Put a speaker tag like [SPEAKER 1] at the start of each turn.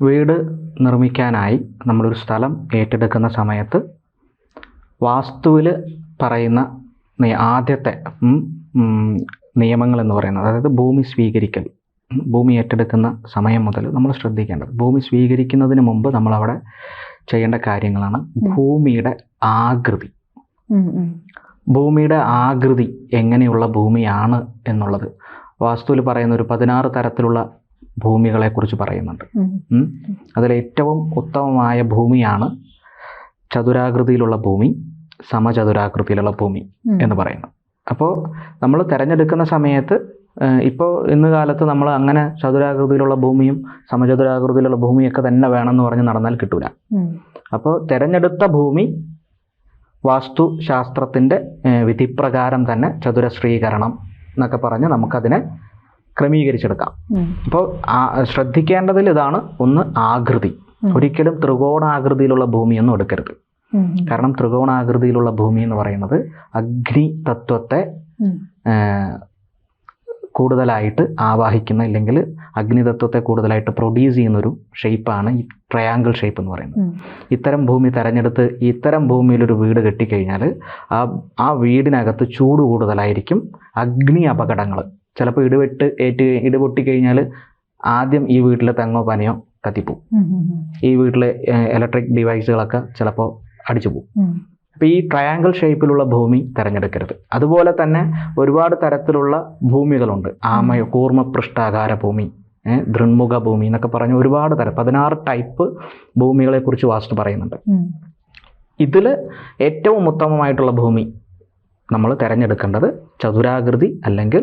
[SPEAKER 1] വീട് നിർമ്മിക്കാനായി നമ്മളൊരു സ്ഥലം ഏറ്റെടുക്കുന്ന സമയത്ത് വാസ്തുവിൽ പറയുന്ന ആദ്യത്തെ നിയമങ്ങൾ എന്ന് പറയുന്നത് അതായത് ഭൂമി സ്വീകരിക്കൽ ഭൂമി ഏറ്റെടുക്കുന്ന സമയം മുതൽ നമ്മൾ ശ്രദ്ധിക്കേണ്ടത്. ഭൂമി സ്വീകരിക്കുന്നതിന് മുമ്പ് നമ്മളവിടെ ചെയ്യേണ്ട കാര്യങ്ങളാണ് ഭൂമിയുടെ ആകൃതി. ഭൂമിയുടെ ആകൃതി എങ്ങനെയുള്ള ഭൂമിയാണ് എന്നുള്ളത്. വാസ്തുവിൽ പറയുന്ന ഒരു പതിനാറ് തരത്തിലുള്ള ഭൂമികളെക്കുറിച്ച് പറയുന്നുണ്ട്. അതിലേറ്റവും ഉത്തമമായ ഭൂമിയാണ് ചതുരാകൃതിയിലുള്ള ഭൂമി സമചതുരാകൃതിയിലുള്ള ഭൂമി എന്ന് പറയുന്നത്. അപ്പോൾ നമ്മൾ തിരഞ്ഞെടുക്കുന്ന സമയത്ത് ഇപ്പോൾ ഇന്ന് കാലത്ത് നമ്മൾ അങ്ങനെ ചതുരാകൃതിയിലുള്ള ഭൂമിയും സമചതുരാകൃതിയിലുള്ള ഭൂമിയൊക്കെ തന്നെ വേണമെന്ന് പറഞ്ഞ് നടന്നാൽ കിട്ടൂല. അപ്പോൾ തിരഞ്ഞെടുത്ത ഭൂമി വാസ്തുശാസ്ത്രത്തിന്റെ വിധിപ്രകാരം തന്നെ ചതുരശ്രീകരണം എന്നൊക്കെ പറഞ്ഞ് നമുക്കതിനെ ക്രമീകരിച്ചെടുക്കാം. അപ്പോൾ ശ്രദ്ധിക്കേണ്ടതിൽ ഇതാണ് ഒന്ന് ആകൃതി. ഒരിക്കലും ത്രികോണാകൃതിയിലുള്ള ഭൂമിയൊന്നും എടുക്കരുത്. കാരണം ത്രികോണാകൃതിയിലുള്ള ഭൂമി എന്ന് പറയുന്നത് അഗ്നി തത്വത്തെ കൂടുതലായിട്ട് ആവാഹിക്കുന്ന ഇല്ലെങ്കിൽ അഗ്നിതത്വത്തെ കൂടുതലായിട്ട് പ്രൊഡ്യൂസ് ചെയ്യുന്നൊരു ഷേപ്പാണ് ഈ ട്രയാങ്കിൾ ഷേപ്പ് എന്ന് പറയുന്നത്. ഇത്തരം ഭൂമി തിരഞ്ഞെടുത്ത് ഇത്തരം ഭൂമിയിലൊരു വീട് കെട്ടിക്കഴിഞ്ഞാൽ ആ ആ വീടിനകത്ത് ചൂട് കൂടുതലായിരിക്കും അഗ്നി അപകടങ്ങൾ ചിലപ്പോൾ ഇടിവെട്ട് ഏറ്റ് ഇടിപൊട്ടി കഴിഞ്ഞാൽ ആദ്യം ഈ വീട്ടിലെ തെങ്ങോ പനയോ കത്തിപ്പോവും. ഈ വീട്ടിലെ ഇലക്ട്രിക് ഡിവൈസുകളൊക്കെ ചിലപ്പോൾ അടിച്ചു പോകും. അപ്പോൾ ഈ ട്രയാങ്കിൾ ഷേപ്പിലുള്ള ഭൂമി തിരഞ്ഞെടുക്കരുത്. അതുപോലെ തന്നെ ഒരുപാട് തരത്തിലുള്ള ഭൂമികളുണ്ട്. ആമയ കൂർമ്മപൃഷ്ടാകാര ഭൂമി ദൃൺമുഖ ഭൂമി എന്നൊക്കെ പറഞ്ഞ് ഒരുപാട് തരം പതിനാറ് ടൈപ്പ് ഭൂമികളെക്കുറിച്ച് വാസ്തു പറയുന്നുണ്ട്.
[SPEAKER 2] ഇതിൽ
[SPEAKER 1] ഇതിൽ ഏറ്റവും ഉത്തമമായിട്ടുള്ള ഭൂമി നമ്മൾ തിരഞ്ഞെടുക്കേണ്ടത് ചതുരാകൃതി അല്ലെങ്കിൽ